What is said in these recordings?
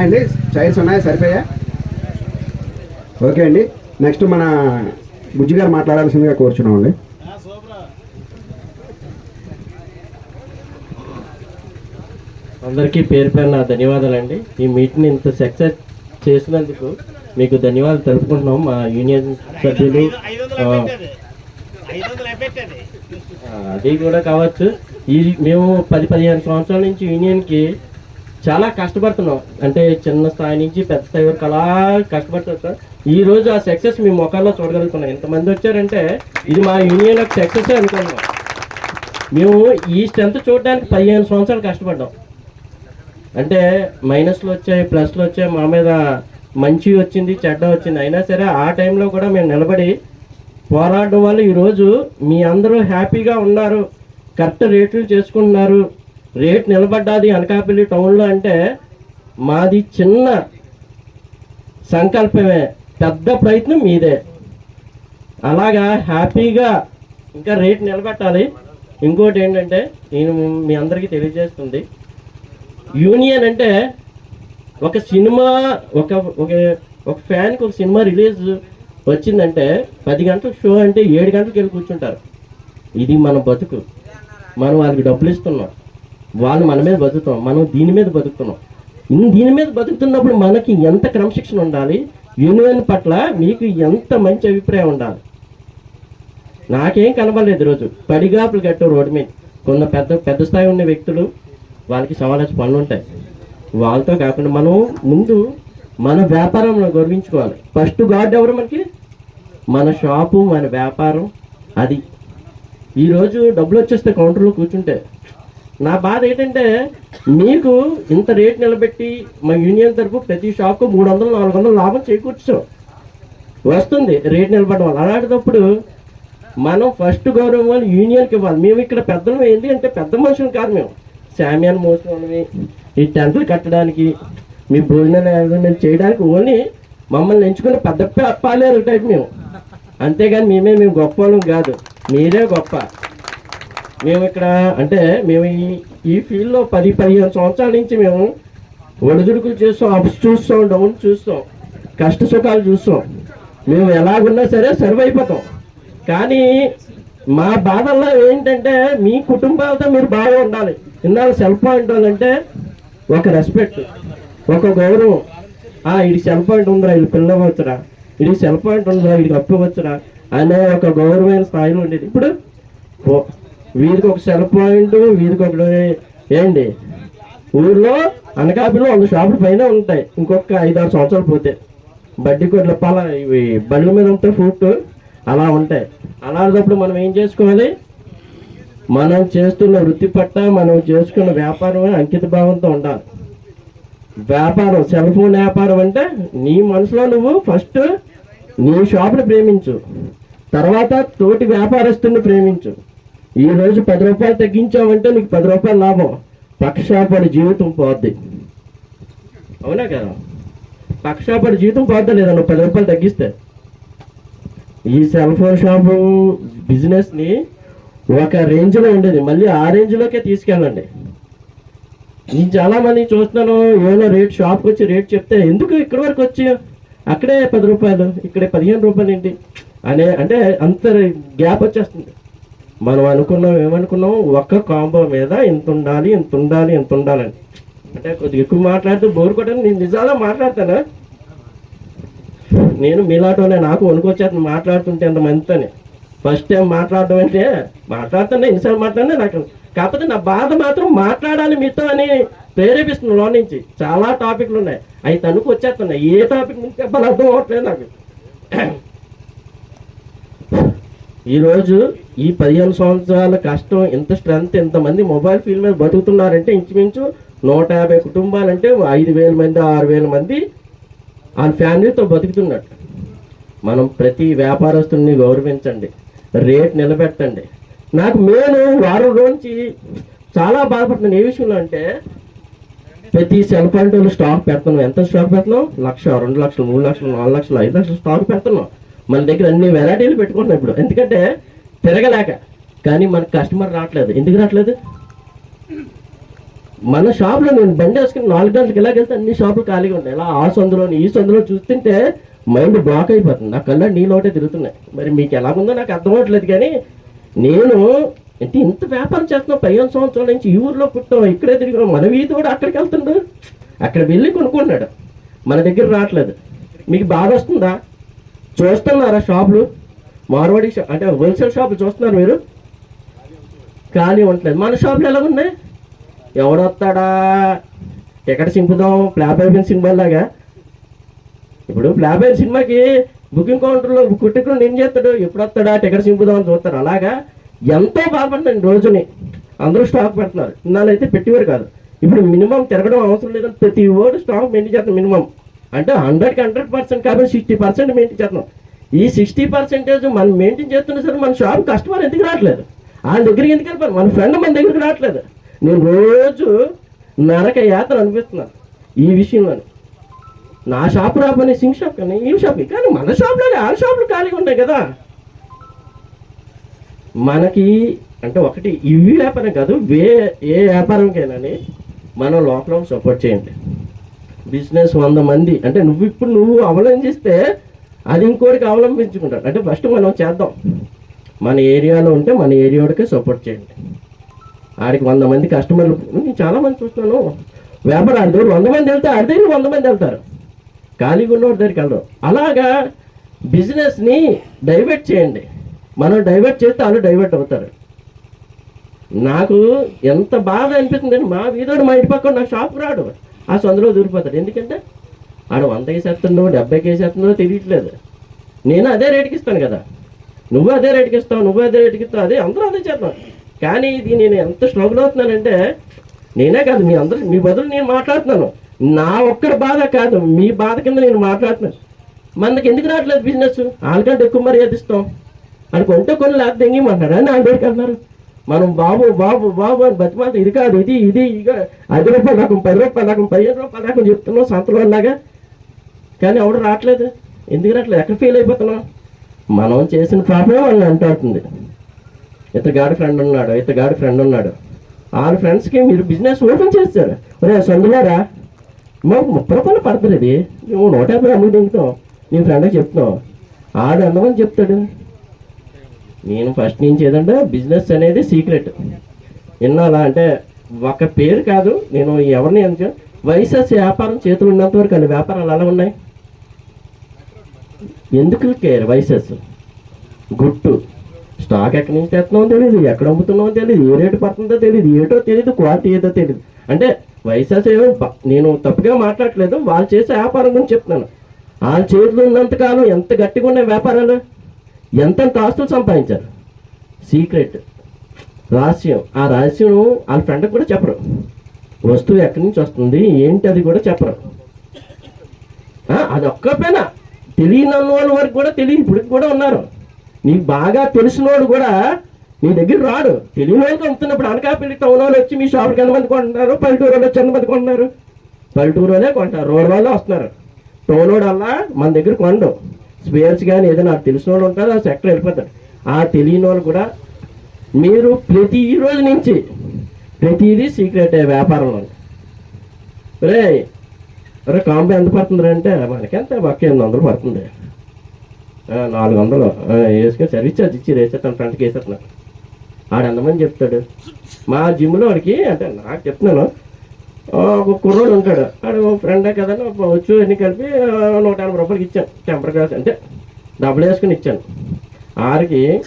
ఉన్నాయండి చైర్స్ ఉన్నాయా సరిపోయా ఓకే అండి. నెక్స్ట్ మన బుజ్జి గారు మాట్లాడాల్సిందిగా కోరుచున్నామండి అందరికీ పేరు పేరు నా ధన్యవాదాలండి. ఈ మీటింగ్ ఇంత సక్సెస్ చేసినందుకు మీకు ధన్యవాదాలు తెలుపుకుంటున్నాం. మా యూనియన్ సభ్యులు అది కూడా కావచ్చు. ఈ మేము పది పదిహేను సంవత్సరాల నుంచి యూనియన్కి చాలా కష్టపడుతున్నాం. అంటే చిన్న స్థాయి నుంచి పెద్ద స్థాయి వరకు అలా కష్టపడుతున్నాం ఈ రోజు ఆ సక్సెస్ మీ ముఖాల్లో చూడగలుగుతున్నాం. ఎంతమంది వచ్చారంటే ఇది మా యూనియన్ యొక్క సక్సెస్ అనుకున్నాం మేము ఈ స్ట్రెంత్ చూడడానికి పదిహేను సంవత్సరాలు కష్టపడ్డాం. అంటే మైనస్లు వచ్చాయి ప్లస్లు వచ్చాయి మా మీద మంచి వచ్చింది చెడ్డ వచ్చింది. అయినా సరే ఆ టైంలో కూడా మేము నిలబడి పోరాడడం వల్ల ఈరోజు మీ అందరూ హ్యాపీగా ఉన్నారు. కరెక్ట్ రేట్లు చేసుకుంటున్నారు. రేట్ నిలబడ్డాది అనకాపల్లి టౌన్లో అంటే మాది చిన్న సంకల్పమే పెద్ద ప్రయత్నం మీదే. అలాగా హ్యాపీగా ఇంకా రేట్ నిలబెట్టాలి. ఇంకోటి ఏంటంటే నేను మీ అందరికీ తెలియజేస్తుంది యూనియన్ అంటే ఒక సినిమా ఒక ఒక ఒక ఫ్యాన్కి ఒక సినిమా రిలీజ్ వచ్చిందంటే పది గంటల షో అంటే ఏడు గంటలకు వెళ్ళి కూర్చుంటారు. ఇది మన బతుకు. మనం వాళ్ళకి డబ్బులు ఇస్తున్నాం. వాళ్ళు మన మీద బతుకుతాం మనం దీని మీద బతుకుతున్నాం. దీని మీద బతుకుతున్నప్పుడు మనకి ఎంత క్రమశిక్షణ ఉండాలి? యూనియన్ పట్ల మీకు ఎంత మంచి అభిప్రాయం ఉండాలి? నాకేం కనబడలేదు ఈరోజు. పడిగాపులు కట్టారు రోడ్డు మీద. కొన్న పెద్ద పెద్ద స్థాయి ఉన్న వ్యక్తులు వాళ్ళకి సవాళ్ళ పనులు ఉంటాయి. వాళ్ళతో కాకుండా మనం ముందు మన వ్యాపారంలో గౌరవించుకోవాలి. ఫస్ట్ గాడ్ ఎవరు మనకి? మన షాపు మన వ్యాపారం అది. ఈరోజు డబ్బులు వచ్చేస్తే కౌంటర్లో కూర్చుంటే నా బాధ ఏంటంటే మీకు ఇంత రేట్ నిలబెట్టి మా యూనియన్ తరపు ప్రతి షాప్కు మూడు వందలు నాలుగు వందలు లాభం చేకూర్చాం. వస్తుంది రేట్ నిలబడడం వల్ల. అలాంటప్పుడు మనం ఫస్ట్ గౌరవం వాళ్ళు యూనియన్కి ఇవ్వాలి. మేము ఇక్కడ పెద్దలు ఏంటి అంటే పెద్ద మనుషులు కాదు మేము. శామ్యాన్ మోసిన ఈ టెంట్లు కట్టడానికి మీ భోజనాలు arrangement చేయడానికి ఓన్లీ మమ్మల్ని ఎంచుకుని పెద్ద ప- పాలేరు టైప్ మేము. అంతేగాని మేమే మేము గొప్ప వాళ్ళం కాదు. మీరే గొప్ప. మేము ఇక్కడ అంటే మేము ఈ ఈ ఫీల్డ్లో పది పదిహేను సంవత్సరాల నుంచి మేము ఒడిదుడుకులు చూస్తాం అప్స్ చూస్తాం డౌన్ చూస్తాం కష్ట సుఖాలు చూస్తాం. మేము ఎలాగున్నా సరే సర్వ్ అయిపోతాం. కానీ మా బాధల్లో ఏంటంటే మీ కుటుంబాలతో మీరు బాగా ఉండాలి. ఇందాక సెల్ పాయింట్ అంటే ఒక రెస్పెక్ట్ ఒక గౌరవం. ఆ ఇది సెల్ పాయింట్ ఉందిరా ఇది పిల్లవచ్చురా. ఇది సెల్ పాయింట్ ఉందిరా ఇది అప్పవచ్చురా అనే ఒక గౌరవమైన స్థాయిలో ఉండేది. ఇప్పుడు ఓ- వీరికి ఒక సెల్ పాయింట్ వీరికి ఒక ఏంటి? ఊర్లో అనకాపిలో వంద షాపులు పైన ఉంటాయి. ఇంకొక ఐదారు సంవత్సరాలు పోతే. బడ్డీ కొట్ల పాల ఇవి బళ్ళ మీద ఉంటాయి ఫ్రూట్ అలా ఉంటాయి. అలాంటప్పుడు మనం ఏం చేసుకోవాలి? మనం చేస్తున్న వృత్తి పట్ట మనం చేసుకున్న వ్యాపారం అంకిత భావంతో ఉండాలి. వ్యాపారం సెల్ ఫోన్ వ్యాపారం అంటే నీ మనసులో నువ్వు ఫస్ట్ నీ షాప్ని ప్రేమించు. తర్వాత తోటి వ్యాపారస్తుని ప్రేమించు. ఈ రోజు పది రూపాయలు తగ్గించామంటే నీకు పది రూపాయలు లాభం. పక్షాపడి జీవితం పోద్ది. అవునా కదా? పక్షాపడి జీవితం పోద్దా లేదా? నువ్వు పది రూపాయలు తగ్గిస్తే. ఈ సెల్ ఫోన్ షాపు బిజినెస్ని ఒక రేంజ్లో ఉండేది. మళ్ళీ ఆ రేంజ్లోకే తీసుకెళ్ళండి. నేను చాలా మంది చూస్తున్నాను. ఏమైనా రేట్ షాప్కి వచ్చి రేట్ చెప్తే ఎందుకు ఇక్కడి వరకు వచ్చి? అక్కడే పది రూపాయలు ఇక్కడే పదిహేను రూపాయలు ఏంటి? అనే అంటే అంత గ్యాప్ వచ్చేస్తుంది. మనం అనుకున్నాం ఏమనుకున్నాం? ఒక్క కాంబో మీద ఇంత ఉండాలి ఇంత ఉండాలి ఇంత ఉండాలని అంటే కొద్దిగా ఎక్కువ మాట్లాడుతూ బోర్ కొట్టని నేను నిజాలా మాట్లాడతానా? నేను మీలాటోనే నాకు వణుకొచ్చేతను మాట్లాడుతుంటే అంత ఫస్ట్ టైం మాట్లాడడం అంటే మాట్లాడుతున్నా ఎన్నిసార్లు మాట్లాడినా నాకు కాకపోతే నా బాధ మాత్రం మాట్లాడాలి మీతో అని ప్రేరేపిస్తుంది లో నుంచి. చాలా టాపిక్లు ఉన్నాయి. అవి తణుకు వచ్చేస్తున్నాయి. ఏ టాపిక్ నుంచి చెప్పాలి అర్థం అవ్వట్లేదు నాకు. ఈరోజు ఈ పదిహేను సంవత్సరాల కష్టం ఇంత స్ట్రెంత్ ఇంతమంది మొబైల్ ఫీల్డ్ మీద బతుకుతున్నారంటే ఇంచుమించు నూట యాభై కుటుంబాలంటే ఐదు వేల మంది ఆరు వేల మంది వాళ్ళ ఫ్యామిలీతో బతుకుతున్నట్టు. మనం ప్రతి వ్యాపారస్తుని గౌరవించండి రేట్ నిలబెట్టండి. నాకు నేను వారం రోజు చాలా బాధపడుతున్నాను ఏ విషయంలో అంటే ప్రతి సెల్ పాయింట్ స్టాక్ పెడుతున్నాం. ఎంత స్టాక్ పెడుతున్నాం? లక్ష రెండు లక్షలు మూడు లక్షలు నాలుగు లక్షలు ఐదు లక్షలు స్టాక్ పెడుతున్నాం. మన దగ్గర అన్ని వెరైటీలు పెట్టుకుంటున్నాం ఇప్పుడు. ఎందుకంటే తిరగలేక. కానీ మనకు కస్టమర్ రావట్లేదు. ఎందుకు రావట్లేదు? మన షాప్లో నేను బండి వేసుకుని నాలుగు గంటలకు ఇలా వెళ్తే అన్ని షాపులు ఖాళీగా ఉంటాయి ఇలా ఆ సందులో ఈ సందులో చూస్తుంటే మైండ్ బ్లాక్ అయిపోతుంది. నా కళ్ళ ఒకటే తిరుగుతున్నాయి. మరి మీకు ఎలాగుందో నాకు అర్థం అవట్లేదు కానీ నేను అంటే ఇంత వ్యాపారం చేస్తున్నాం. పదిహేను సంవత్సరాల నుంచి ఈ ఊర్లో పుట్టాం. ఇక్కడే తిరిగాం. మన వీధి కూడా అక్కడికి వెళ్తుండు. అక్కడ వెళ్ళి కొనుక్కున్నాడు మన దగ్గర రావట్లేదు. మీకు బాధ వస్తుందా? చూస్తున్నారా షాపులు? మార్వాడి షా అంటే హోల్సేల్ షాపులు చూస్తున్నారు మీరు? ఖాళీ ఉండలేదు మన షాపులు ఎలా ఉన్నాయి? ఎవడొస్తాడా టికెట్ సింపుదాం ఫ్లాప్ అయిపోయిన సినిమా లాగా. ఇప్పుడు ఫ్లాప్ అయిన సినిమాకి బుకింగ్ కౌంటర్లో కుట్టుకుని ఏం చేస్తాడు. ఎప్పుడు వస్తాడా? టికెట్ సింపుదాం అని చూస్తారు. అలాగా ఎంతో బాధపడతాను రోజుని. అందరూ స్టాక్ పెడుతున్నారు. ఇన్నాళ్ళైతే పెట్టేవారు కాదు. ఇప్పుడు మినిమం తిరగడం అవసరం లేదని ప్రతి ఓడు స్టాక్ మెయింటైన్ చేస్తాం మినిమం. అంటే హండ్రెడ్కి హండ్రెడ్ పర్సెంట్ కాబట్టి సిక్స్టీ పర్సెంట్ మెయింటైన్ చేస్తున్నాం. ఈ సిక్స్టీ పర్సెంటేజ్ మనం మెయింటైన్ చేస్తున్నా సరే మన షాప్ కస్టమర్ ఎందుకు రావట్లేదు? వాళ్ళ దగ్గరికి ఎందుకు వెళ్ళిపోరు మన ఫ్రెండ్ మన దగ్గరికి రావట్లేదు. నేను రోజు నరక యాత్ర అనిపిస్తున్నాను ఈ విషయంలో నా షాప్ రాబోయే సింగ్ షాప్ కానీ ఈ షాప్ కానీ మన షాప్లో ఆ షాపులు ఖాళీగా ఉన్నాయి కదా. మనకి అంటే ఒకటి ఇవి వ్యాపారం కాదు వే ఏ వ్యాపారంకైనా మనం లోపల సపోర్ట్ చేయండి. బిజినెస్ వంద మంది. అంటే నువ్వు ఇప్పుడు నువ్వు అవలంబిస్తే అది ఇంకోటికి అవలంబించుకుంటాడు. అంటే ఫస్ట్ మనం చేద్దాం. మన ఏరియాలో ఉంటే మన ఏరియాడికే సపోర్ట్ చేయండి. ఆడికి వంద మంది కస్టమర్లు. నేను చాలా మంది వ్యాపారం ఆడి దగ్గర వంద మంది వెళ్తే ఆడి దగ్గర వంద మంది వెళ్తారు. ఖాళీగా ఉన్నవాడి దగ్గరికి వెళ్ళరు. అలాగా బిజినెస్ని డైవర్ట్ చేయండి. మనం డైవర్ట్ చేస్తే వాళ్ళు డైవర్ట్ అవుతారు. నాకు ఎంత బాధ అనిపిస్తుంది మా వీధోడు మా ఇంటి పక్కన నా షాప్ రాడు. ఆ సందులో దూరిపోతాడు ఎందుకంటే ఆడు వంద వేసేస్తుండో డెబ్బైకి వేసేస్తుందో తెలియట్లేదు. నేను అదే రేటుకి ఇస్తాను కదా. నువ్వు అదే రేటుకి ఇస్తావు నువ్వు అదే రేటుకి ఇస్తావు అదే అందరూ అదే చేస్తాం కానీ ఇది నేను ఎంత స్ట్రగుల్ అవుతున్నానంటే నేనే కాదు మీ అందరూ మీ బదులు నేను మాట్లాడుతున్నాను. నా ఒక్కరి బాధ కాదు మీ బాధ కింద నేను మాట్లాడుతున్నాను. మనకి ఎందుకు రావట్లేదు బిజినెస్ వాళ్ళకంటే ఎక్కువ మర్యాద ఇస్తాం. అని కొంటే కొన్ని లేకపోతే ఎంగేమంటారు అని నా దగ్గరికి అన్నారు మనం బాబు బాబు బాబు అని బతిమాత ఇది కాదు ఇది ఇది ఇక ఐదు రూపాయలు నాకు పది రూపాయలు నాకు పదిహేను రూపాయలు నాకు చెప్తున్నావు సంతలో లాగా కానీ ఎవడు రావట్లేదు. ఎందుకు రావట్లేదు? ఎక్కడ ఫెయిల్ అయిపోతున్నాం మనం చేసిన పాపమే వాళ్ళని అంటాడుతుంది. ఇతగాడి ఫ్రెండ్ ఉన్నాడు ఇతగాడి ఫ్రెండ్ ఉన్నాడు. వాళ్ళ ఫ్రెండ్స్కి మీరు బిజినెస్ ఓపెన్ చేస్తారు. ఒరే సందులారా మాకు ముప్పై రూపాయలు పడుతుంది ఇది. నువ్వు నూట యాభై అమ్ముకు దిగుతావు నీ ఫ్రెండ్కి చెప్తున్నావు. ఆడు అందమని చెప్తాడు. నేను ఫస్ట్ నుంచి ఏదంటే బిజినెస్ అనేది సీక్రెట్ విన్నాలా అంటే ఒక పేరు కాదు నేను ఎవరిని అనుకో వైసెస్ వ్యాపారం చేతులు ఉన్నంత వరకు అన్ని వ్యాపారాలు అలా ఉన్నాయి? ఎందుకు కేర్ వైసెస్? గుట్టు. స్టాక్ ఎక్కడి నుంచి తెస్తున్నామో తెలియదు ఎక్కడ అమ్ముతున్నామో తెలియదు ఏ రేటు పడుతుందో తెలియదు ఏటో తెలియదు క్వాలిటీ ఏదో తెలియదు అంటే వైసెస్ ఏమో నేను తప్పుగా మాట్లాడట్లేదు వాళ్ళు చేసే వ్యాపారం గురించి చెప్తున్నాను. వాళ్ళ చేతిలో ఉన్నంతకాలం ఎంత గట్టిగా ఉన్నాయి వ్యాపారాలు? ఎంతెంత ఆస్తులు సంపాదించారు? సీక్రెట్. రహస్యం. ఆ రహస్యం వాళ్ళ ఫ్రెండ్కి కూడా చెప్పరు. వస్తువు ఎక్కడి నుంచి వస్తుంది? ఏంటి అది కూడా చెప్పరు. అది ఒక్క ఒక్కపైనా తెలియని వాళ్ళ వరకు కూడా తెలియని ఇప్పుడు కూడా ఉన్నారు. నీకు బాగా తెలిసినోడు కూడా నీ దగ్గర రాడు. తెలియని వాళ్ళకి అమ్ముతున్నప్పుడు అనకాపల్లి టౌన్ వాళ్ళు వచ్చి మీ షాప్కి ఎంతమంది కొంటున్నారు? పల్లెటూరు వాళ్ళు వచ్చి ఎంతమంది కొంటున్నారు? పల్లెటూరు వాళ్ళే కొంటారు. రోడ్ వాళ్ళే వస్తున్నారు. టౌన్ వాళ్ళ మన దగ్గర కొండవు. స్పేర్స్ కానీ ఏదైనా తెలిసిన వాళ్ళు ఉంటారు ఆ సెక్టర్ వెళ్ళిపోతారు ఆ తెలియని వాళ్ళు కూడా మీరు ప్రతి రోజు నుంచి ప్రతిదీ సీక్రెట్ వ్యాపారంలో. రే రే కాంబో ఎంత పడుతుంది అంటే మనకెంత? ఒక్క ఎనిమిది వందలు పడుతుంది. నాలుగు వందలు. వేసుకొని సర్వీస్ ఛార్జ్ ఇచ్చి వేసేస్తాను ఫ్రంట్కి వేసేస్తున్నాను. ఆడు ఎంతమంది చెప్తాడు? మా జిమ్లో వాడికి అంటే నాకు చెప్తున్నాను ఒక కుర్రోడు ఉంటాడు. వాడు ఫ్రెండే కదా వచ్చు అన్ని కలిపి నూట ఎనభై రూపాయలకి ఇచ్చాను. టెంపర్ గ్లాస్ అంటే డబ్బులు వేసుకుని ఇచ్చాను. ఆరికి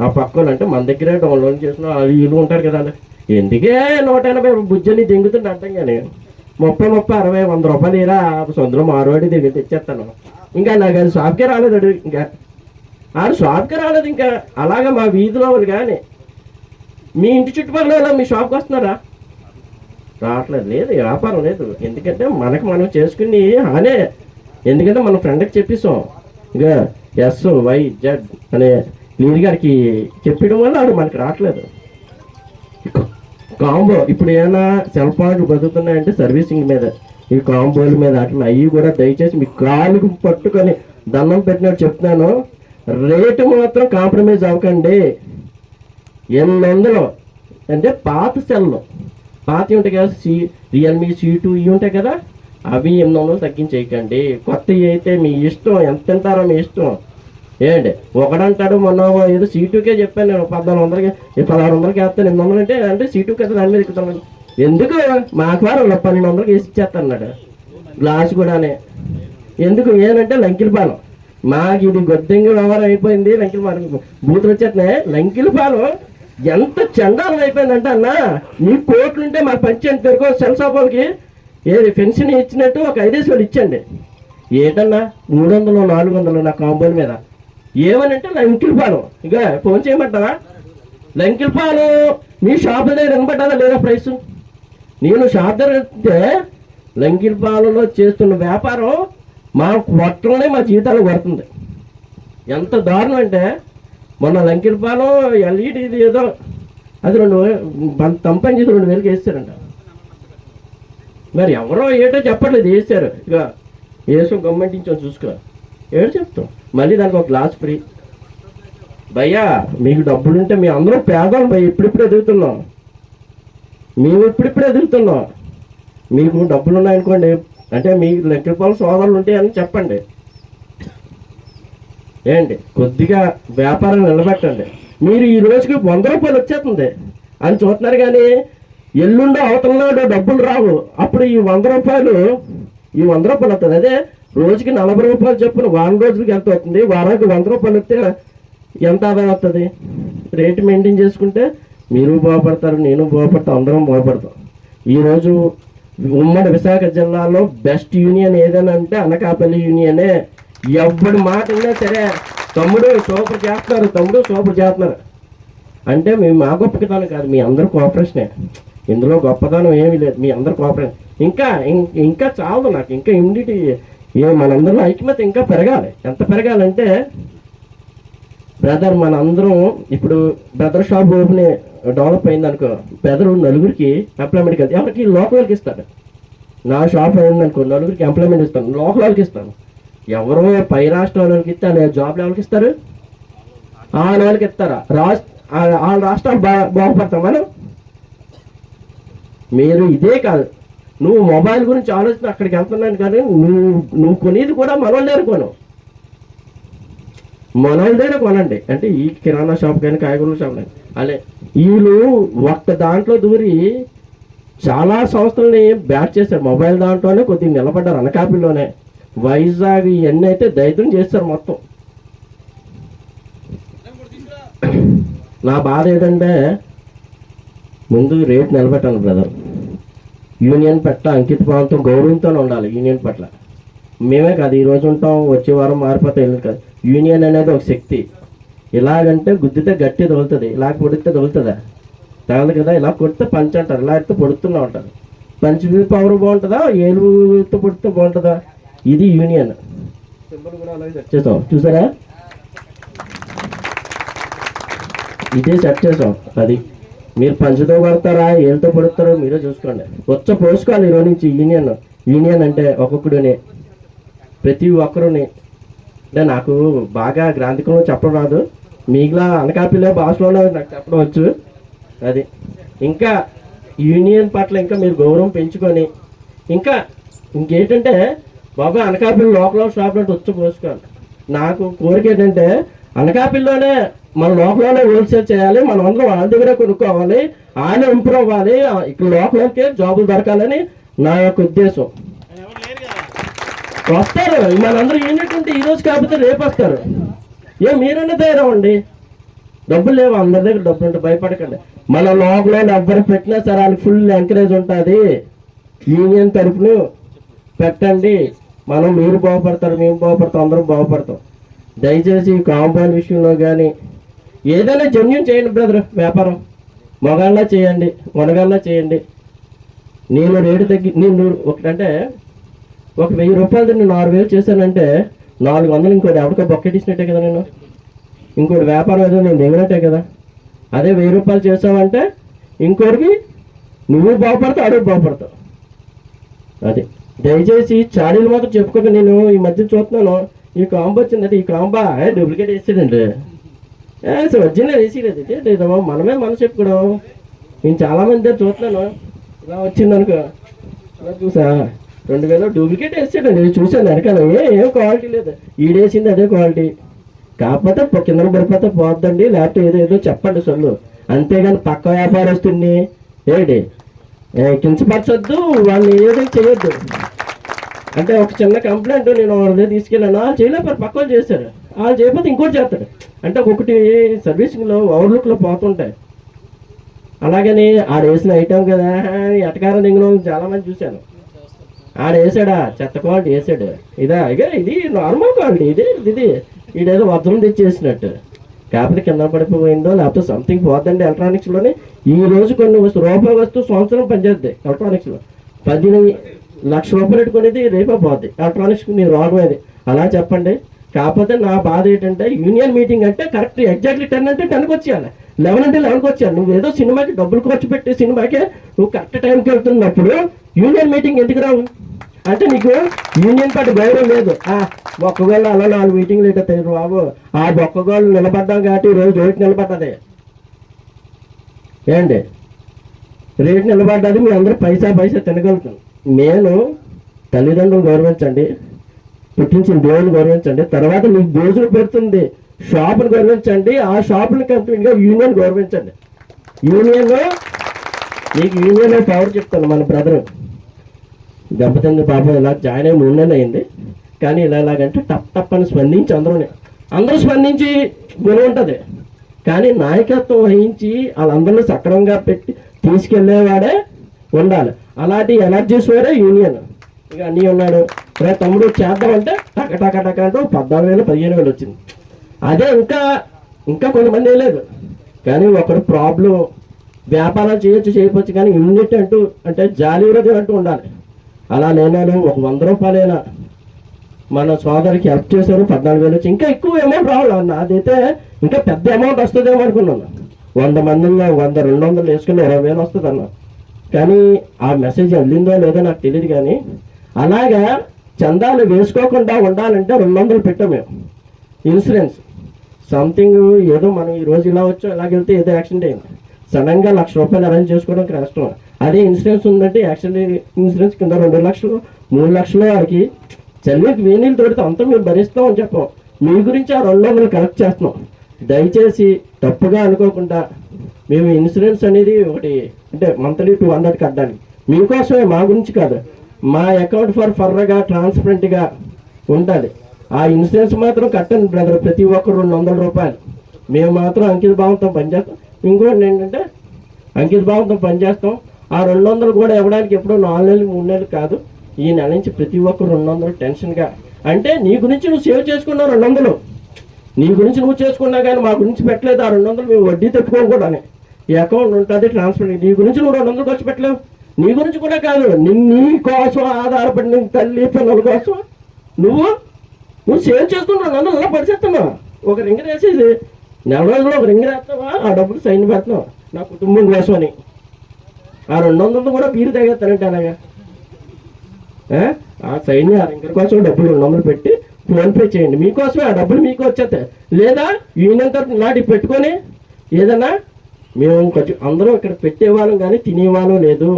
ఆ పక్క వాళ్ళు అంటే మన దగ్గరే డౌన్లోడ్ చేసిన వీళ్ళు ఉంటారు కదా ఎందుకే నూట ఎనభై బుజ్జని దింగుతుంటే అర్థం కానీ ముప్పై ముప్పై అరవై వంద రూపాయలు ఇలా సొంతలో మారువాడి దగ్గర తెచ్చేస్తాను. ఇంకా నాకు అది షాప్కే రాలేదు ఇంకా. ఆడు షాప్కే రాలేదు ఇంకా. అలాగా మా వీధిలో వాళ్ళు కానీ మీ ఇంటి చుట్టుపక్కల మీ షాప్కి వస్తున్నారా? రావట్లేదు. లేదు వ్యాపారం లేదు. ఎందుకంటే మనకు మనం చేసుకుని అనే ఎందుకంటే మన ఫ్రెండ్కి చెప్పేసాం ఇక ఎస్ వై జెడ్ అనే లీడ్ గారికి చెప్పడం వల్ల ఆడు మనకి రావట్లేదు. కాంబో ఇప్పుడు ఏమైనా సెల్ ఫోన్లు బతుకుతున్నాయంటే సర్వీసింగ్ మీద ఈ కాంబోల మీద అట్లా అవి కూడా దయచేసి మీ కాలుకు పట్టుకొని దండం పెట్టినట్టు చెప్తున్నాను. రేటు మాత్రం కాంప్రమైజ్ అవ్వకండి. ఎనిమిది వందలు. అంటే పాత సెల్లు. పాతవి ఉంటాయి కదా సి రియల్మీ సి టూ ఇవి ఉంటాయి కదా? అవి ఎనిమిది వందలు తగ్గించేయకండి. కొత్తవి అయితే మీ ఇష్టం ఎంత తింటారో మీ ఇష్టం. ఏంటి ఒకడంటాడు మొన్న ఏదో సీటుకే చెప్పాను నేను పద్నాలుగు వందలకి పదహారు వందలకి వేస్తాను ఎనిమిది వందలు అంటే అంటే సీటు కదా దాని మీద ఎక్కుతాను. ఎందుకు? మాకు వారు పన్నెండు వందలకి వేసి ఇచ్చేస్తాను అన్నాడు గ్లాస్ కూడానే. ఎందుకు? ఏంటంటే లంకిల పాలం. మాకు ఇది గొద్దంగి వ్యవహారం అయిపోయింది లంకిల పాలం. బూతులు వచ్చేస్తున్నాయి. లంకిల పాలం ఎంత చండాలం అయిపోయిందంటే అన్న మీ కోట్లు ఉంటే మా పంచండి తిరుగు సెల్ ఏది పెన్షన్ ఇచ్చినట్టు ఒక ఐదేసి వేలు ఇచ్చండి ఏంటన్నా మూడు వందలు నాలుగు వందలు నా కాంబోల మీద? ఏమనంటే లంకిల పాలెం. ఇక ఫోన్ చేయమంటావా లంకిల మీ షాప్ దగ్గర వినపడ్డా లేదా ప్రైస్? నేను షాప్ దగ్గర వెళ్తే లంకిలపాలలో చేస్తున్న వ్యాపారం మా కొట్టలోనే మా జీవితాలకు పడుతుంది ఎంత దారుణం అంటే మొన్న లంకిలపాలెం ఎల్ఈడి ఏదో అది రెండు తంపని చేసి రెండు వేలకి వేస్తారంట. మరి ఎవరో ఏటో చెప్పట్లేదు వేసారు ఇక వేసాం గవర్నమెంట్ నుంచి చూసుకో. ఏడు చెప్తాం. మళ్ళీ దానికి ఒక గ్లాస్ ఫ్రీ. భయ్యా మీకు డబ్బులుంటే మీ అందరూ పేదలు భయ్య ఇప్పుడిప్పుడు ఎదుగుతున్నాం. మేము ఇప్పుడిప్పుడు ఎదుగుతున్నాం. మీకు డబ్బులు ఉన్నాయనుకోండి అంటే మీ లెక్కపాల సోదరులు ఉంటాయని చెప్పండి. ఏంటి? కొద్దిగా వ్యాపారం నిలబెట్టండి. మీరు ఈ రోజుకి వంద రూపాయలు వచ్చేస్తుంది. అని చూస్తున్నారు కానీ ఎల్లుండో అవతలనాడు డబ్బులు రావు. అప్పుడు ఈ వంద రూపాయలు ఈ వంద రూపాయలు వస్తుంది. అదే రోజుకి నలభై రూపాయలు చొప్పున వారం రోజులకి ఎంత అవుతుంది? వారానికి వంద రూపాయలు వస్తే ఎంత ఆదాయం వస్తుంది? రేటు మెయింటైన్ చేసుకుంటే మీరు బాగుపడతారు నేను బాగుపడతాం అందరం బాగుపడతాం. ఈరోజు ఉమ్మడి విశాఖ జిల్లాలో బెస్ట్ యూనియన్ ఏదైనా అంటే అనకాపల్లి యూనియనే ఎవడి మాట ఉన్నా సరే తమ్ముడు సూపర్ చేస్తున్నారు తమ్ముడు సూపర్ చేస్తున్నారు. అంటే మేము మా గొప్పతనం కాదు మీ అందరూ కోఆపరేషనే. ఇందులో గొప్పతనం ఏమీ లేదు మీ అందరు కోఆపరేషన్. ఇంకా ఇంకా చాలు నాకు ఇంకా ఇమ్యూనిటీ ఏ మనందరిలో ఐక్యమత ఇంకా పెరగాలి. ఎంత పెరగాలంటే బ్రదర్ మన అందరం ఇప్పుడు బ్రదర్ షాప్ ఓపెన్ డెవలప్ అయింది అనుకో బ్రదర్ నలుగురికి ఎంప్లాయ్మెంట్ కలిసి ఎవరికి? లోకల్కి ఇస్తాడు. నా షాప్ అయిందనుకో నలుగురికి ఎంప్లాయ్మెంట్ ఇస్తాను లోకల్ వాళ్ళకి ఇస్తాను. ఎవరో పై రాష్ట్రం వాళ్ళకి ఇస్తే ఆ జాబ్లు ఎవరికి ఇస్తారు? ఆ వాళ్ళకి ఇస్తారా? రాష్ట్ర వాళ్ళ రాష్ట్రాలు బా బాగుపడతాం మనం? మీరు ఇదే కాదు. నువ్వు మొబైల్ గురించి ఆలోచన అక్కడికి వెళ్తున్నాను కానీ నువ్వు నువ్వు కొనేది కూడా మనోళ్ళే కొను. మనోళ్ళదే కొనండి. అంటే ఈ కిరాణా షాప్ కానీ కాయగూరల షాప్ కానీ. అదే వీళ్ళు ఒక్క దాంట్లో దూరి చాలా సంస్థలని బ్యాట్ చేశారు. మొబైల్ దాంట్లోనే కొద్దిగా నిలబడ్డారు అనకాపల్లిలోనే. వైజాగ్ ఇవన్నీ అయితే దైతం చేస్తారు మొత్తం. నా బాధ ఏంటంటే ముందు రేట్ నిలబెట్టాలి బ్రదర్. యూనియన్ పట్ల అంకిత భావంతో గౌరవంతో ఉండాలి యూనియన్ పట్ల. మేమే కాదు ఈరోజు ఉంటాం వచ్చే వారం మారిపోతే వెళ్ళదు కాదు. యూనియన్ అనేది ఒక శక్తి. ఇలాగంటే గుద్దితే గట్టి తగులుతుంది ఇలా పొడితే తగులుతుందా. తగలదు కదా ఇలా కొడితే పంచ్ అంటారు ఇలా అయితే పొడుతున్నా ఉంటారు. పంచ్ పవర్ బాగుంటుందా ఏలుతో పొడితే బాగుంటుందా? ఇది యూనియన్. సింబల్ కూడా అలాగే సెట్ చేసాం చూసారా? ఇదే సెట్ చేసాం అది. మీరు పంచుతో పడతారా ఏళ్ళతో పడతారో మీరే చూసుకోండి. వచ్చ పోసుకోవాలి ఈరోజు నుంచి యూనియన్. యూనియన్ అంటే ఒక్కొక్కడుని ప్రతి ఒక్కరుని. అంటే నాకు బాగా గ్రాంధికంలో చెప్పడం రాదు. మీకులా అనకాపల్లి భాషలోనే నాకు చెప్పడం వచ్చు. అది. ఇంకా యూనియన్ పట్ల ఇంకా మీరు గౌరవం పెంచుకొని ఇంకా ఇంకేంటంటే బాబా అనకాపల్లి లోకల్ షాప్ అంటే వచ్చి పోసుకోవాలి నాకు కోరిక ఏంటంటే అనకాపల్లిలోనే మన లోకల్లోనే హోల్సేల్ చేయాలి మనం అందరం వాళ్ళ దగ్గరే కొనుక్కోవాలి ఆయన ఇంప్రూవ్ అవ్వాలి ఇక్కడ లోకల్కే జాబులు దొరకాలని నా యొక్క ఉద్దేశం. వస్తారు మనందరూ యూనిట్ ఉంటే ఈ రోజు కాకపోతే రేపు వస్తారు. ఏ మీరన్నా ధైర్యం అండి డబ్బులు లేవు అందరి దగ్గర డబ్బులు ఉంటే భయపడకండి. మన లోపల ఎవ్వరు పెట్టినా సరే వాళ్ళకి ఫుల్ ఎంకరేజ్ ఉంటుంది. యూనియన్ తరఫున పెట్టండి. మనం మీరు బాగుపడతారు మేము బాగుపడతాం అందరం బాగుపడతాం. దయచేసి కాంపౌండ్ విషయంలో కానీ ఏదైనా జన్యం చేయండి బ్రదర్ వ్యాపారం. మగాళ్ళ చేయండి మనగాళ్ళ చేయండి. నేను రేటు తగ్గి నేను ఒకటంటే ఒక వెయ్యి రూపాయలతో నేను ఆరు వేలు చేశానంటే నాలుగు వందలు ఇంకోటి ఎవరికో బొక్కెట్ ఇచ్చినట్టే కదా నేను. ఇంకోటి వ్యాపారం ఏదో నేను దిగినట్టే కదా. అదే వెయ్యి రూపాయలు చేసావంటే ఇంకోటికి నువ్వు బాగుపడతావు అడుగు బాగుపడతావు. అది. దయచేసి చాడీలు మాత్రం చెప్పుకోక నేను ఈ మధ్య చూస్తున్నాను. ఈ కాంబో వచ్చిందంటే ఈ కాంబా డూప్లికేట్ వేసాడండి ఒరిజినల్ వేసేది ఇదేదో మనమే మనం చెప్పుకోవడం. నేను చాలామంది దగ్గర చూస్తున్నాను. ఇలా వచ్చింది అనుకో. ఇలా చూసా. రెండు వేల డూప్లికేట్ వేసాడు నేను చూసాను వెనకాల. ఏ ఏం క్వాలిటీ లేదు. ఈడేసింది అదే క్వాలిటీ. కాకపోతే కింద పడిపోతే పోద్దండి. లేకపోతే ఏదో ఏదో చెప్పండి సొల్లు. అంతేగాని పక్క వ్యాపారస్తుని ఏంటి ఏ, కించపరచొద్దు. వాళ్ళని ఏదో చేయొద్దు. అంటే ఒక చిన్న కంప్లైంట్ నేను వాళ్ళ తీసుకెళ్ళాను. వాళ్ళు చేయలేపారు పక్క వాళ్ళు చేశారు. వాళ్ళు చేయకపోతే ఇంకోటి చేస్తాడు. అంటే ఒకటి సర్వీసింగ్లో ఓవర్లుక్లో పోతుంటాయి. అలాగని ఆడ వేసిన ఐటమ్ కదా. ఎటకార ఎటకారం దిగిన చాలా మంది చూశాను. ఆడ వేసాడా? చెత్త క్వాలిటీ వేసాడు. ఇదా ఇక ఇది నార్మల్ క్వాలిటీ ఇది ఇది ఈడేదో వజ్రం తెచ్చేసినట్టు. కాకపోతే కింద పడిపోయిందో లేకపోతే సంథింగ్ పోద్దండి ఎలక్ట్రానిక్స్లోనే ఈ రోజు కొన్ని రూపాయలు రూపాయి వస్తువు సంవత్సరం పనిచేద్ది ఎలక్ట్రానిక్స్లో పది లక్ష రూపాయలు పెట్టుకునేది రేపే పోద్ది. ఎలక్ట్రానిక్స్ మీరు రోగం అలా చెప్పండి. కాకపోతే నా బాధ ఏంటంటే యూనియన్ మీటింగ్ అంటే కరెక్ట్ ఎగ్జాక్ట్లీ టెన్ అంటే టెన్కి వచ్చేయాలి. లెవెన్ అంటే లెవెన్కి వచ్చేయాలి. నువ్వు ఏదో సినిమాకి డబ్బులు ఖర్చు పెట్టి సినిమాకే నువ్వు కరెక్ట్ టైంకి వెళ్తున్నప్పుడు యూనియన్ మీటింగ్ ఎందుకు రావు? అంటే నీకు యూనియన్ పార్టీ గౌరవం లేదు. ఆ ఒక్కవేళ అలా నాలుగు మీటింగ్లు ఇట్లా తెలియదు బాబు. ఆ ఒక్కగోళ్ళు నిలబడ్డాం కాబట్టి రోజు రేటు నిలబడ్డది. ఏంటి? రేటు నిలబడ్డది మీ అందరూ పైసా పైసా తినగలుగుతాం నేను తల్లిదండ్రులు గౌరవించండి పుట్టించిన దేవుని గౌరవించండి తర్వాత మీకు భోజనం పెడుతుంది షాపును గౌరవించండి ఆ షాపుని కంప్లీట్గా యూనియన్ గౌరవించండి. యూనియన్లో మీకు యూనియన్ పవర్ చెప్తాను మన బ్రదర్ దెబ్బతింది పాపం ఇలా జాయిన్ అయ్యి మూడు నెలలు అయింది. కానీ ఇలా ఇలాగంటే టప్ టప్ అని స్పందించి అందరూనే. అందరూ స్పందించి గుణం ఉంటుంది. కానీ నాయకత్వం వహించి వాళ్ళందరినీ సక్రమంగా పెట్టి తీసుకెళ్ళేవాడే ఉండాలి. అలాంటి ఎనర్జీస్ వేరే యూనియన్ ఇక అన్నీ ఉన్నాడు. రే తమ్ముడు చేద్దామంటే టక టక టక అంటూ పద్నాలుగు వేలు పదిహేను వేలు వచ్చింది. అదే ఇంకా ఇంకా కొంతమంది వేయలేదు కానీ ఒకడు ప్రాబ్లం వ్యాపారాలు చేయొచ్చు చేయకపోవచ్చు కానీ యూనిట్ అంటూ అంటే జాలి వృద్ధి అంటూ ఉండాలి. అలా లేనాడు ఒక వంద రూపాయలైనా మన సోదరికి హెల్ప్ చేశారు పద్నాలుగు వేలు వచ్చి ఇంకా ఎక్కువ అమౌంట్ రావాలి? అన్న అదైతే ఇంకా పెద్ద అమౌంట్ వస్తుందేమో అనుకున్నాను. వంద మందిలో వంద రెండు వందలు వేసుకుని ఇరవై వేలు వస్తుంది అన్న కానీ ఆ మెసేజ్ వెళ్ళిందో లేదో నాకు తెలియదు కానీ అలాగా చందాలు వేసుకోకుండా ఉండాలంటే రెండు వందలు పెట్టాం మేము. ఇన్సూరెన్స్ సంథింగ్ ఏదో మనం ఈ రోజు ఇలా వచ్చో ఇలాగెళ్తే ఏదో యాక్సిడెంట్ అయింది. సడన్గా లక్ష రూపాయలు అరేంజ్ చేసుకోవడం కష్టం అదే ఇన్సూరెన్స్ ఉందంటే యాక్సిడెంట్ ఇన్సూరెన్స్ కింద రెండు లక్షలు మూడు లక్షలు వాడికి చెల్లికి వేణీలు తోడితే అంతా మేము భరిస్తాం అని చెప్పాం. మీ గురించి ఆ రెండు వందలు కలెక్ట్ చేస్తున్నాం. దయచేసి తప్పుగా అనుకోకుండా మేము ఇన్సూరెన్స్ అనేది ఒకటి అంటే మంత్లీ టూ హండ్రెడ్ కట్టడానికి. మీకోసమే మా గురించి కాదు. మా అకౌంట్ ఫర్ ఫర్రగా ట్రాన్స్పరెంట్గా ఉంటుంది ఆ ఇన్సూరెన్స్ మాత్రం కట్టండి బ్రదర్ ప్రతి ఒక్కరు రెండు వందల రూపాయలు. మేము మాత్రం అంకిత భావంతో పనిచేస్తాం. ఇంకోటి ఏంటంటే అంకిత భావంతో పనిచేస్తాం. ఆ రెండు వందలు కూడా ఇవ్వడానికి ఎప్పుడో నాలుగు నెలలు మూడు నెలలు కాదు. ఈ నెల నుంచి ప్రతి ఒక్కరు రెండు వందలు టెన్షన్గా. అంటే నీ గురించి నువ్వు సేవ్ చేసుకున్నావు రెండు వందలు. నీ గురించి నువ్వు చేసుకున్నా కానీ మా గురించి పెట్టలేదు. ఆ రెండు వందలు మేము వడ్డీ తెచ్చుకోము కూడా ఈ అకౌంట్ ఉంటుంది ట్రాన్స్ఫర్ నీ. గురించి నువ్వు రెండు వందలు ఖర్చు పెట్టలేవు. నీ గురించి కూడా కాదు. నీ కోసం ఆధారపడి తల్లి పిల్లల కోసం నువ్వు నువ్వు సేవ్ చేసుకుని రెండు వందలు అలా పడిచేస్తున్నావు ఒక రింగ్ వేసేది నెల రోజుల్లో ఒక రింగ్ వేస్తావా ఆ డబ్బులు సైన్ పెడతావు? నా కుటుంబం కోసం అని. ఆ రెండు వందలు కూడా బీరు తాగేస్తానంటే అలాగా. ఆ? ఆ సైన్ ఆ రింగర్ కోసం డబ్బులు రెండు వందలు పెట్టి ఫోన్ పే చేయండి. మీకోసమే ఆ డబ్బులు మీకు వచ్చేస్తాయి. లేదా యూనియన్ తరఫు నాటి పెట్టుకొని ఏదన్నా మేము కొంచెం అందరం ఇక్కడ పెట్టేవాళ్ళం కానీ తినేవాళ్ళం లేదు.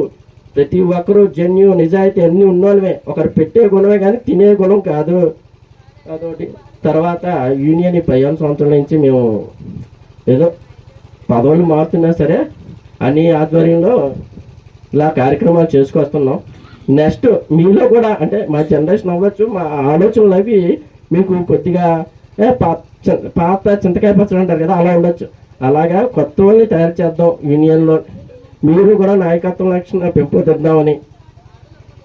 ప్రతి ఒక్కరూ జన్యు నిజాయితీ అన్నీ ఉన్నోళ్ళమే. ఒకరు పెట్టే గుణమే కానీ తినే గుణం కాదు. అదొకటి. తర్వాత యూనియన్ ఈ పదిహేను సంవత్సరాల నుంచి మేము ఏదో పదవులు మారుతున్నా సరే అన్ని ఆధ్వర్యంలో ఇలా కార్యక్రమాలు చేసుకొస్తున్నాం. నెక్స్ట్ మీలో కూడా అంటే మా జనరేషన్ అవ్వచ్చు మా ఆలోచనలు అవి మీకు కొద్దిగా పాత పాత చింతకాయ పచ్చడి అంటారు కదా అలా ఉండొచ్చు. అలాగా కొత్త వాళ్ళని తయారు చేద్దాం యూనియన్లో. మీరు కూడా నాయకత్వం లక్షణ పెంపుదిద్దామని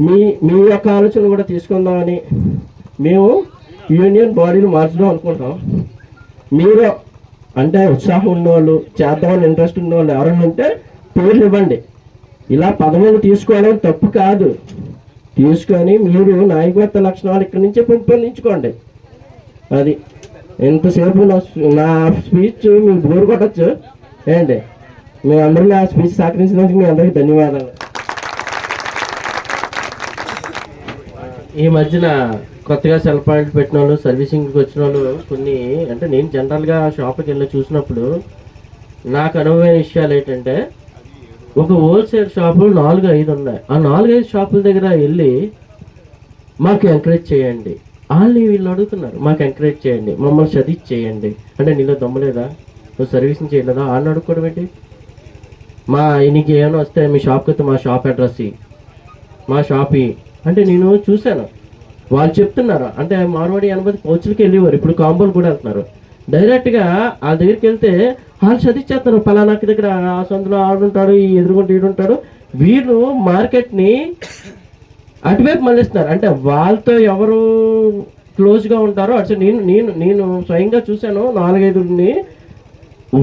మీ మీ యొక్క ఆలోచనలు కూడా తీసుకుందామని. మేము యూనియన్ బాడీని మార్చుదాం అనుకుంటాం మీరు అంటే ఉత్సాహం ఉన్నవాళ్ళు చేద్దామని ఇంట్రెస్ట్ ఉన్నవాళ్ళు ఎవరైనా ఉంటే పేర్లు ఇవ్వండి. ఇలా పదవులు తీసుకోవడం తప్పు కాదు. తీసుకొని మీరు నాయకత్వ లక్షణాలు ఇక్కడి నుంచే పెంపొందించుకోండి. అది. ఎంతసేపు నా నా స్పీచ్ మీకు బోరు కొట్టచ్చు? ఏంటి? మీ అందరినీ ఆ స్పీచ్ సహకరించినందుకు మీ అందరికీ ధన్యవాదాలు. ఈ మధ్యన కొత్తగా సెల్ పాయింట్ పెట్టిన వాళ్ళు సర్వీసింగ్కి వచ్చిన వాళ్ళు కొన్ని అంటే నేను జనరల్గా షాప్కి వెళ్ళి చూసినప్పుడు నాకు అనుభవమైన విషయాలు ఏంటంటే ఒక హోల్సేల్ షాపులు నాలుగు ఐదు ఉన్నాయి. ఆ నాలుగు ఐదు షాపుల దగ్గర వెళ్ళి మాకు ఎంకరేజ్ చేయండి. వాళ్ళు వీళ్ళు అడుగుతున్నారు. మాకు ఎంకరేజ్ చేయండి. మమ్మల్ని చదివి చేయండి అంటే నీలో దమ్మలేదా నువ్వు సర్వీసింగ్ చేయలేదా? వాళ్ళని అడుక్కోవడం ఏంటి? మా నీకు ఏమైనా వస్తే మీ షాప్కి వస్తే మా షాప్ అడ్రస్ మా షాప్ అంటే నేను చూశాను. వాళ్ళు చెప్తున్నారు. అంటే మార్వాడి ఎనభై కోచ్లకి వెళ్ళేవారు. ఇప్పుడు కాంబోలు కూడా వెళ్తున్నారు. డైరెక్ట్గా ఆ దగ్గరికి వెళ్తే వాళ్ళు చదివిచ్చేస్తారు పలానాకి దగ్గర ఆ సందులో ఆడుంటాడు ఈ ఎదురుగుంటే ఈడుంటాడు. వీళ్ళు మార్కెట్ని అటువైపు మళ్ళిస్తున్నారు. అంటే వాళ్ళతో ఎవరు క్లోజ్గా ఉంటారో అటు నేను నేను నేను స్వయంగా చూశాను నాలుగైదుని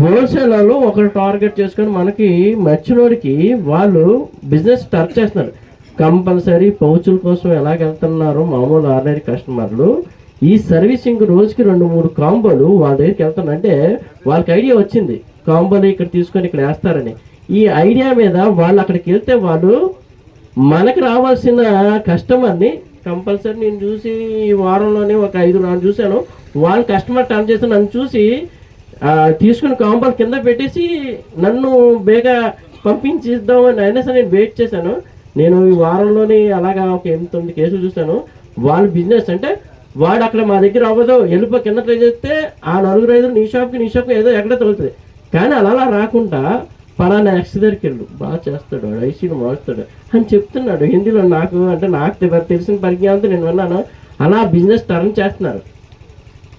హోల్సేలర్లు ఒకరు టార్గెట్ చేసుకొని మనకి మర్చినోడికి వాళ్ళు బిజినెస్ స్టార్ట్ చేస్తున్నారు. కంపల్సరీ పౌచుల కోసం ఎలాగ వెళ్తున్నారు మామూలు ఆర్డినరీ కస్టమర్లు. ఈ సర్వీసింగ్ రోజుకి రెండు మూడు కాంబోలు వాళ్ళ దగ్గరికి వెళ్తున్నారు అంటే వాళ్ళకి ఐడియా వచ్చింది. కాంబోలు ఇక్కడ తీసుకొని ఇక్కడ వేస్తారని. ఈ ఐడియా మీద వాళ్ళు అక్కడికి వెళ్తే వాళ్ళు మనకి రావాల్సిన కస్టమర్ని కంపల్సరీ నేను చూసి ఈ వారంలోనే ఒక ఐదు నాలుగు చూశాను. వాళ్ళు కస్టమర్ టర్న్ చేసి నన్ను చూసి తీసుకుని కాంపౌండ్ కింద పెట్టేసి నన్ను బేగా పంపించిద్దామని అయినా సరే నేను వెయిట్ చేశాను. నేను ఈ వారంలోనే అలాగా ఒక ఎనిమిది తొమ్మిది కేసులు చూశాను. వాళ్ళ బిజినెస్ అంటే వాడు అక్కడ మా దగ్గర అవ్వదు. వెళ్ళిపో కింద ట్రై చేస్తే ఆ నలుగురు ఐదు నీ షాప్కి నీ షాప్కి ఏదో ఎక్కడ తగులుతుంది. కానీ అలా రాకుండా పలానా ఎక్స్ దగ్గరికి వెళ్ళు బాగా చేస్తాడు వాడు ఐసీని మారుస్తాడు అని చెప్తున్నాడు. హిందీలో నాకు అంటే నాకు తెలిసిన పరిజ్ఞానంతో నేను విన్నాను. అలా బిజినెస్ టర్న్ చేస్తున్నారు.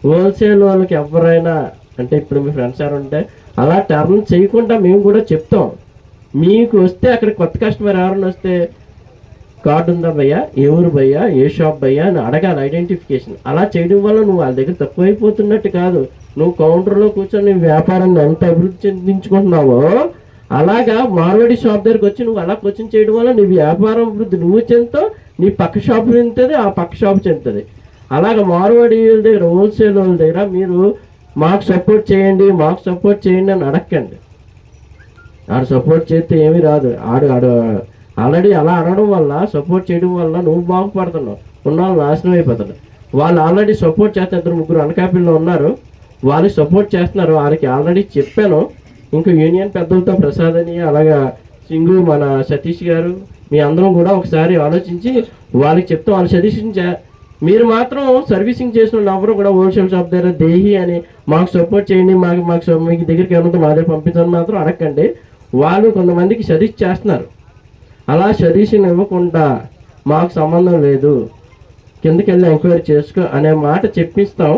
హోల్సేల్ వాళ్ళకి ఎవరైనా అంటే ఇప్పుడు మీ ఫ్రెండ్స్ ఎవరు ఉంటే అలా టర్న్ చేయకుండా మేము కూడా చెప్తాం. మీకు వస్తే అక్కడ కొత్త కస్టమర్ ఎవరైనా వస్తే కార్డు ఉందా భయ్యా? ఏ ఊరు భయ్యా? ఏ షాప్ భయ్యా? అని అడగాలి ఐడెంటిఫికేషన్. అలా చేయడం వల్ల నువ్వు వాళ్ళ దగ్గర తక్కువైపోతున్నట్టు కాదు. నువ్వు కౌంటర్లో కూర్చొని వ్యాపారాన్ని ఎంత అభివృద్ధి చెందించుకుంటున్నావో అలాగా మార్వాడి షాప్ దగ్గరకు వచ్చి నువ్వు అలా కోచింగ్ చేయడం వల్ల నీ వ్యాపారం అభివృద్ధి నువ్వు చెందుతావు నీ పక్క షాప్ చెందుతుంది ఆ పక్క షాప్ చెందుతుంది. అలాగ మార్వాడి దగ్గర హోల్సేల్ వాళ్ళ దగ్గర మీరు మాకు సపోర్ట్ చేయండి మాకు సపోర్ట్ చేయండి అని అడగండి ఆడు సపోర్ట్ చేస్తే ఏమీ రాదు. ఆడు ఆడు ఆల్రెడీ అలా అడగడం వల్ల సపోర్ట్ చేయడం వల్ల నువ్వు బాగుపడుతున్నావు. ఉన్నాళ్ళు నాశనం అయిపోతున్నావు. వాళ్ళు ఆల్రెడీ సపోర్ట్ చేస్తే ఇద్దరు ముగ్గురు అనకాపిల్లో ఉన్నారు. వాళ్ళు సపోర్ట్ చేస్తున్నారు. వాళ్ళకి ఆల్రెడీ చెప్పాను. ఇంకా యూనియన్ పెద్దలతో ప్రసాద్ అని అలాగా సింగు మన సతీష్ గారు మీ అందరం కూడా ఒకసారి ఆలోచించి వాళ్ళకి చెప్తాం. వాళ్ళు సజెషన్ చే మీరు మాత్రం సర్వీసింగ్ చేసిన వాళ్ళు ఎవరు కూడా హోల్సేల్ షాప్ దగ్గర దేహి అని మాకు సపోర్ట్ చేయండి మాకు మాకు మీకు దగ్గరికి ఏమంటే మా దగ్గర పంపించని మాత్రం అడగండి వాళ్ళు కొంతమందికి సజెస్ట్ చేస్తున్నారు. అలా సజెషన్ ఇవ్వకుండా మాకు సంబంధం లేదు. కిందకి వెళ్ళి ఎంక్వైరీ చేసుకో అనే మాట చెప్పిస్తాం.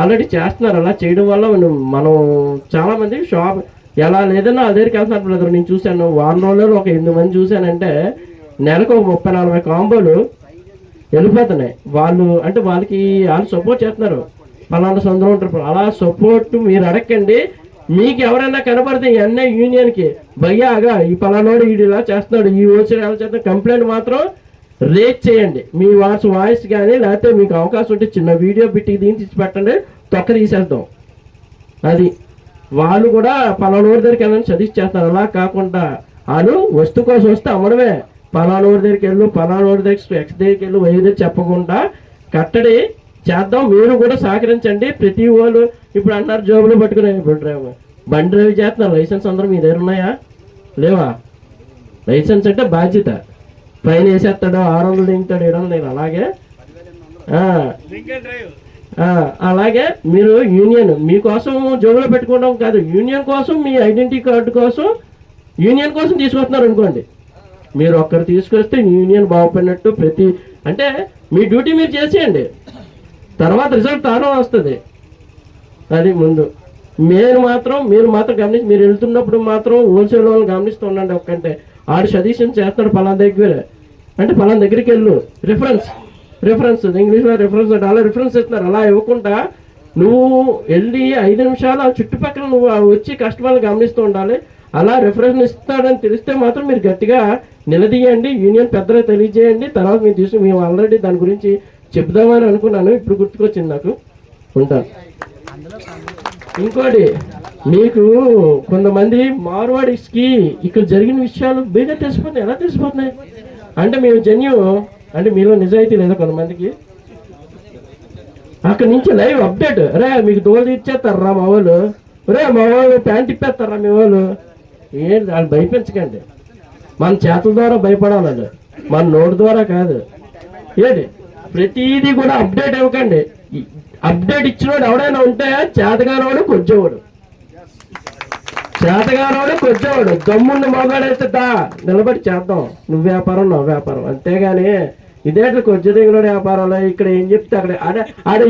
ఆల్రెడీ చేస్తున్నారు. అలా చేయడం వల్ల మనం చాలామంది షాప్ ఎలా లేదన్నా నా దగ్గరికి వెళ్తున్నారు బ్రదర్ నేను చూశాను. వారం రోజుల్లో ఒక ఎనిమిది మంది చూశానంటే నెలకు ఒక ముప్పై నలభై కాంబోలు వెళ్ళిపోతున్నాయి. వాళ్ళు అంటే వాళ్ళకి వాళ్ళు సపోర్ట్ చేస్తున్నారు. పలానా సొంతం ఉంటారు. అలా సపోర్ట్ మీరు అడగండి మీకు ఎవరైనా కనబడితే ఎన్ఐ యూనియన్కి భయ్యాగా ఈ పలానాడు వీడు ఇలా చేస్తున్నాడు ఈ వచ్చి ఎలా చేస్తున్నాడు కంప్లైంట్ మాత్రం రేట్ చేయండి. మీ వాయిస్ వాయిస్ కానీ లేకపోతే మీకు అవకాశం ఉంటే చిన్న వీడియో బిట్టి దీన్ని తీసి పెట్టండి. తొక్క తీసేద్దాం. అది. వాళ్ళు కూడా పలానోడి దగ్గరికి వెళ్ళని సజెస్ట్ చేస్తారు. అలా కాకుండా వాళ్ళు వస్తు కోసం వస్తే అమ్మడమే. పలానోడి దగ్గరికి వెళ్ళు పలానోడి దగ్గర ఎక్స్ దగ్గరికి వెళ్ళు వై దగ్గర చెప్పకుండా కట్టడి చేద్దాం. మీరు కూడా సహకరించండి. ప్రతి వాళ్ళు ఇప్పుడు అన్నారు జాబులు పట్టుకునే ఇప్పుడు డ్రైవర్ బండి డ్రైవ్ చేస్తున్నారు. లైసెన్స్ అందరూ మీ దగ్గర ఉన్నాయా? లేవా. లైసెన్స్ అంటే బాధ్యత. పైన వేసేస్తాడు ఆరు వందలు దింగుతాడు ఏడు వందలు నేను అలాగే. ఆ, అలాగే మీరు యూనియన్ మీకోసం జోబులో పెట్టుకోవడం కాదు యూనియన్ కోసం మీ ఐడెంటిటీ కార్డు కోసం యూనియన్ కోసం తీసుకొస్తున్నారు అనుకోండి. మీరు ఒక్కరు తీసుకొస్తే యూనియన్ బాగుపడినట్టు ప్రతి అంటే మీ డ్యూటీ మీరు చేసేయండి. తర్వాత రిజల్ట్ తానే వస్తుంది. అది ముందు. మీరు మాత్రం మీరు మాత్రం గమనించి మీరు వెళ్తున్నప్పుడు మాత్రం హోల్సేల్ వాళ్ళు గమనిస్తూ ఉండండి ఒక్కంటే. ఆడు సజెషన్ చేస్తాడు పలానా దగ్గర. అంటే పలానా దగ్గరికి వెళ్ళు. రిఫరెన్స్ రిఫరెన్స్ ఇంగ్లీష్లో రిఫరెన్స్ అలా రిఫరెన్స్ ఇస్తున్నారు అలా ఇవ్వకుండా నువ్వు వెళ్ళి ఐదు నిమిషాలు ఆ చుట్టుపక్కల నువ్వు వచ్చి కస్టమర్ని గమనిస్తూ ఉండాలి. అలా రిఫరెన్స్ ఇస్తాడని తెలిస్తే మాత్రం మీరు గట్టిగా నిలదీయండి. యూనియన్ పెద్దలకు తెలియజేయండి. తర్వాత మీరు తీసుకుని మేము ఆల్రెడీ దాని గురించి చెప్దామని అనుకున్నాను. ఇప్పుడు గుర్తుకొచ్చింది నాకు. ఉంటాను ఇంకోటి మీకు కొంతమంది మార్వాడిస్కి ఇక్కడ జరిగిన విషయాలు బేగా తెలిసిపోతున్నాయి. ఎలా తెలిసిపోతున్నాయి? అంటే మేము జన్యు అంటే మీలో నిజాయితీ లేదా కొంతమందికి? అక్కడ నుంచి లైవ్ అప్డేట్. రే మీకు దోలు ఇచ్చేస్తారా మా వాళ్ళు. రే మా వాళ్ళు ప్యాంట్ ఇప్పేస్తారా మీ వాళ్ళు. ఏంటి వాళ్ళు భయపించకండి. మన చేతుల ద్వారా భయపడాలండి. మన నోటి ద్వారా కాదు. ఏంటి? ప్రతిదీ కూడా అప్డేట్ ఇవ్వకండి. అప్డేట్ ఇచ్చినోడు ఎవడైనా ఉంటే చేతగానోడు కొంచెవాడు. చేతగానోడు కొంచెవాడు దమ్ముండి మోగాడైతే దా నిలబడి చేద్దాం. నువ్వు వ్యాపారం నా వ్యాపారం. అంతేగాని ఇదేంటి కొంచెం దగ్గర వ్యాపారంలో? ఇక్కడ ఏం చెప్తే అక్కడ ఆడ ఆడ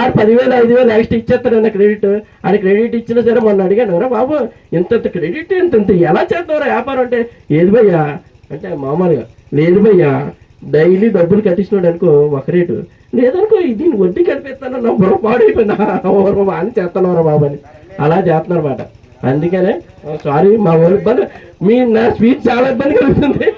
ఆడ పదివేలు ఐదు వేలు ఎక్స్ట్రా ఇచ్చేస్తాడు అన్న క్రెడిట్. ఆడ క్రెడిట్ ఇచ్చినా సరే మొన్న అడిగాను రా బాబు ఇంత క్రెడిట్ ఇంత ఇంత ఎలా చేద్దాం వ్యాపారం అంటే? ఏది భయ్యా. అంటే మామూలుగా లేదు భయ్యా డైలీ డబ్బులు కట్టించినాడు అనుకో ఒక రేటు. లేదనుకో దీన్ని వడ్డీ కనిపిస్తాను నా బుర్ర పాడైపోయిందా ఓరో అని చేస్తాను బాబు అని. అలా చేస్తున్నారు అనమాట అందుకనే సారీ మా ఊరి ఇబ్బంది మీ నా స్పీచ్ చాలా ఇబ్బంది కలుగుతుంది